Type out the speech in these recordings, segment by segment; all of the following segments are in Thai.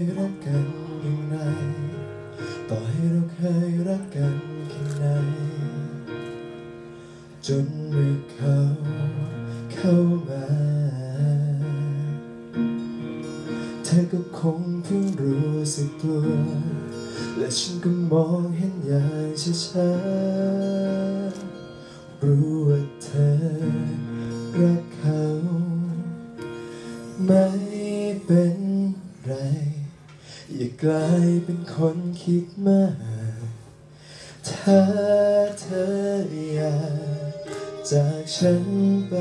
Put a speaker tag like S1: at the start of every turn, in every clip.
S1: ยรักกันอย่างไร ต่อให้เราเคยรักกันแค่ไหน จนเมื่อเขาเข้ามา เธอก็คงเพิ่งรู้สึกตัว และฉันก็มองเห็นอย่างช้าๆรู้ว่าเธอรักเขา กลายเป็นคนคิดมาก ถ้าเธออยากจากฉันไป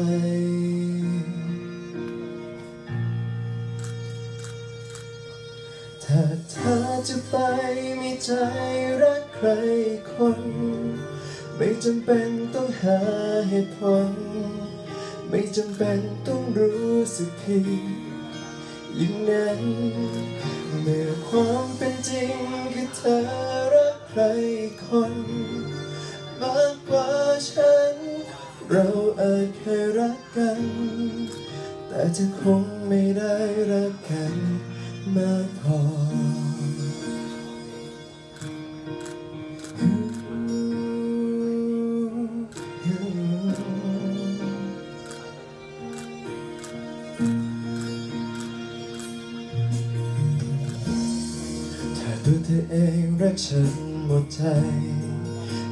S1: ถ้าเธอจะไปมีใจรักใครคน ไม่จำเป็นต้องหาเหตุผล ไม่จำเป็นต้องรู้สึกผิดอย่างนั้น เมื่อความเป็นจริงคือเธอรักใครคนมากกว่าฉัน เราอาจเคยรักกัน แต่จะคงไม่ได้รักกันมากพอ เธอเองรักฉันหมดใจ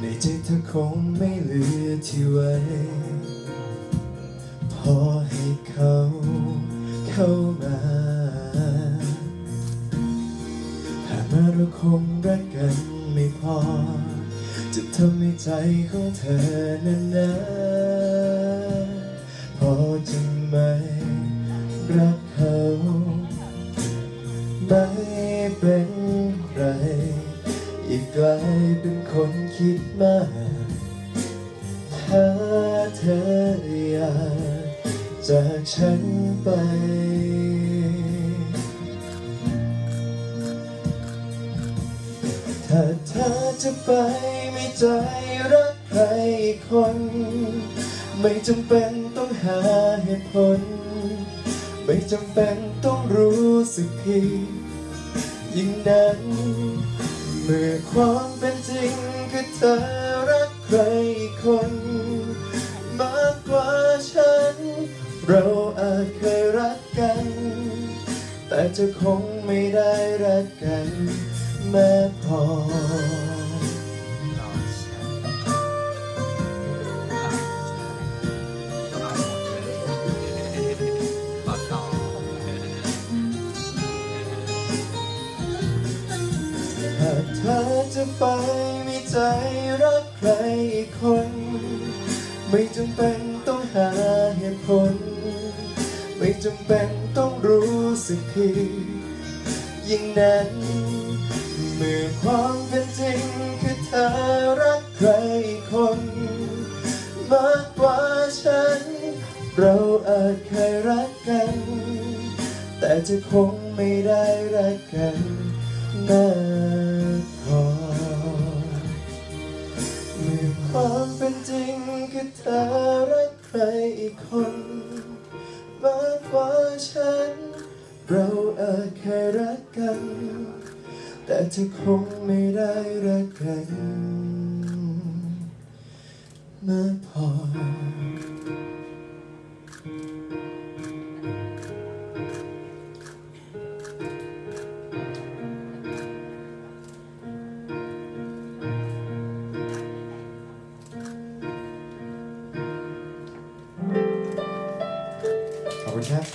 S1: ในใจเธอคงไม่เหลือที่ไว้ พอให้เขาเข้ามาถ้ามาเราคงรักกันไม่พอ จะทำให้ใจของเธอนั้นนะพอจะไม่รักเขา ไม่เป็น อีกกลายเป็นคนคิดมากถ้าเธออยากจากฉันไป ถ้าเธอจะไปไมีใจรักใครคน ไม่จำเป็นต้องหาเหตุผล ไม่จำเป็นต้องรู้สึกผิดยิ่งนั้น เมื่อความเป็นจริงคือเธอรักใครคน มากกว่าฉัน เราอาจเคยรักกัน แต่จะคงไม่ได้รักกันแม้พอ จะไปมีใจรักใครคน ไม่จำเป็นต้องหาเหตุผล ไม่จำเป็นต้องรู้สึกผิดยิ่งนั้นเมื่อความเป็นจริงคือเธอรักใครคน มากกว่าฉัน เราอาจเคยรักกัน แต่จะคงไม่ได้รักกันมาก ธอรักใครอีกคน มากกว่าฉัน เราอาจเคยรักกัน แต่จะคงไม่ได้รักกันมากพอ okay